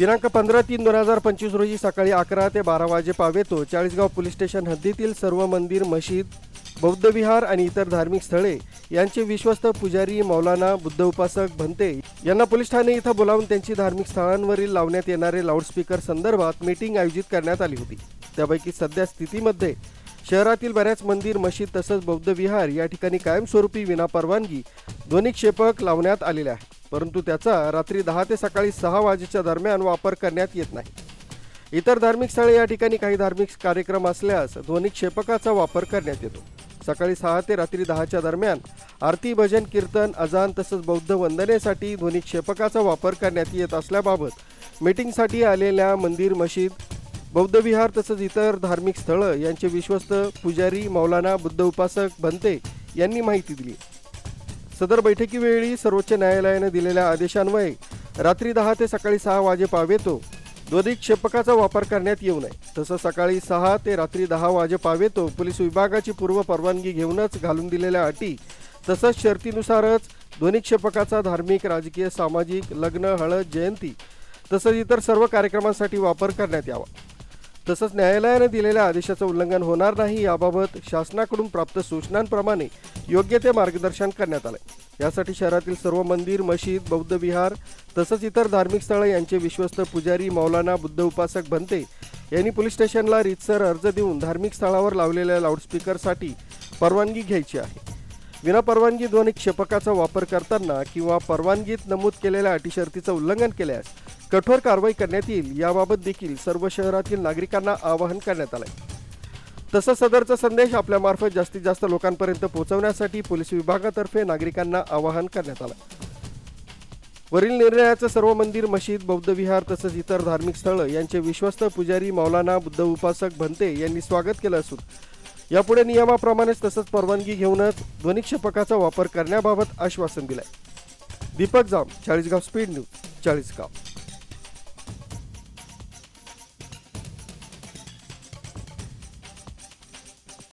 दिनांक पंधरा तीन दोन हजार पंचवीस रोजी सकाळी अकरा ते बारा वाजे पावेतो चाळीसगाव पोलीस स्टेशन हद्दीतील सर्व मंदिर मशीद बौद्ध विहार आणि इतर धार्मिक स्थळे यांचे विश्वस्त पुजारी मौलाना बुद्ध उपासक भंते यांना पोलीस ठाणे इथं बोलावून त्यांची धार्मिक स्थळांवरील लावण्यात येणारे लाऊडस्पीकर संदर्भात मीटिंग आयोजित करण्यात आली होती. त्यापैकी सध्या स्थितीमध्ये शहरातील बऱ्याच मंदिर मशीद तसंच बौद्ध विहार या ठिकाणी कायमस्वरूपी विनापरवानगी ध्वनिक्षेपक लावण्यात आलेले आहे परंतु त्याचा रात्री दहा ते सकाळी सहा वाजेच्या दरम्यान वापर करण्यात येत नाही. इतर धार्मिक स्थळे या ठिकाणी काही धार्मिक कार्यक्रम असल्यास ध्वनिक्षेपकाचा वापर करण्यात येतो. सकाळी सहा ते रात्री दहाच्या दरम्यान आरती भजन कीर्तन अजान तसंच बौद्ध वंदनेसाठी ध्वनिक्षेपकाचा वापर करण्यात येत असल्याबाबत मीटिंगसाठी आलेल्या मंदिर मशीद बौद्ध विहार तसंच इतर धार्मिक स्थळं यांचे विश्वस्त पुजारी मौलाना बुद्ध उपासक भंते यांनी माहिती दिली. सदर बैठकीवेळी सर्वोच्च न्यायालयानं दिलेल्या आदेशान्वये रात्री दहा ते सकाळी सहा वाजे पावेतो. ध्वनिक्षेपकाचा वापर करण्यात येऊ नये. तसं सकाळी सहा ते रात्री दहा वाजे पावेतो. पोलीस विभागाची पूर्व परवानगी घेऊनच घालून दिलेल्या अटी तसंच शर्तीनुसारच ध्वनिक्षेपकाचा धार्मिक राजकीय सामाजिक लग्न हळद जयंती तसंच इतर सर्व कार्यक्रमांसाठी वापर करण्यात यावा. तसंच न्यायालयाने दिलेल्या आदेशाचं उल्लंघन होणार नाही याबाबत शासनाकडून प्राप्त सूचनांप्रमाणे योग्य ते मार्गदर्शन करण्यात आलं यासाठी शहरातील सर्व मंदिर मशीद बौद्ध विहार तसंच इतर धार्मिक स्थळं यांचे विश्वस्त पुजारी मौलाना बुद्ध उपासक बनते यांनी पोलीस स्टेशनला रितसर अर्ज देऊन धार्मिक स्थळावर लावलेल्या लाऊडस्पीकरसाठी परवानगी घ्यायची आहे. विनापरवानगी ध्वनी क्षेपकाचा वापर करताना किंवा परवानगीत नमूद केलेल्या अटीशर्तीचं उल्लंघन केल्यास कठोर कारवाई करण्यात येईल याबाबत देखील सर्व शहरातील नागरिकांना आवाहन करण्यात आलंय. तसंच सदरचा संदेश आपल्यामार्फत जास्तीत जास्त लोकांपर्यंत पोहोचवण्यासाठी पोलीस विभागातर्फे नागरिकांना आवाहन करण्यात आलं वरील निर्णयाचं सर्व मंदिर मशीद बौद्ध विहार तसंच इतर धार्मिक स्थळं यांचे विश्वस्त पुजारी मौलाना बुद्ध उपासक भंते यांनी स्वागत केलं असून यापुढे नियमाप्रमाणेच तसंच परवानगी घेऊनच ध्वनिक्षेपकाचा वापर करण्याबाबत आश्वासन दिलंय. Deepak Jam Chalisgaon speed news Chalisgaon.